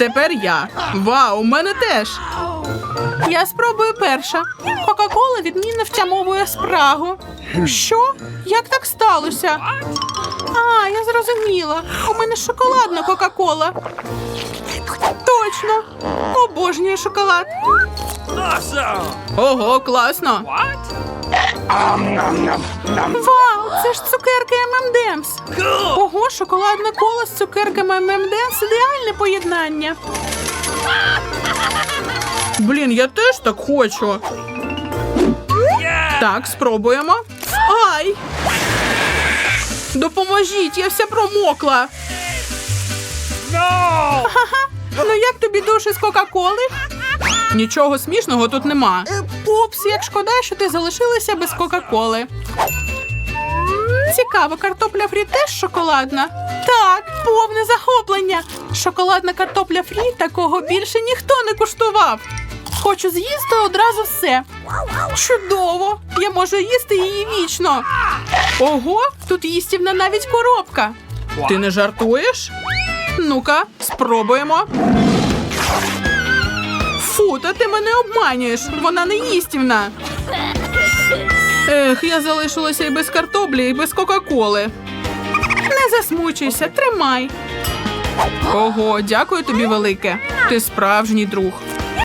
Тепер я. Вау, у мене теж. Я спробую перша. Кока-кола відмінно втямовує спрагу. Що? Як так сталося? А, я зрозуміла. У мене шоколадна Кока-кола. Точно. Обожнюю шоколад. Ого, класно. Вау, це ж цукерки ММДМС. Ого, шоколадне коло з цукерками ММДМС ідеальне поєднання. Блін, я теж так хочу. Так, спробуємо. Ай! Допоможіть, я вся промокла. No! Ну як тобі душ із Кока-Коли? Нічого смішного тут нема. Упс, як шкода, що ти залишилася без Кока-Коли. Цікаво, картопля фрі теж шоколадна? Так, повне захоплення. Шоколадна картопля фрі такого більше ніхто не куштував. Хочу з'їсти одразу все. Чудово! Я можу їсти її вічно. Ого, тут їстівна навіть коробка. Ти не жартуєш? Ну-ка, спробуємо. Фу, та ти мене обманюєш. Вона не їстівна. Ех, я залишилася і без картоплі, і без Кока-Коли. Не засмучуйся, тримай. Ого, дякую тобі велике. Ти справжній друг.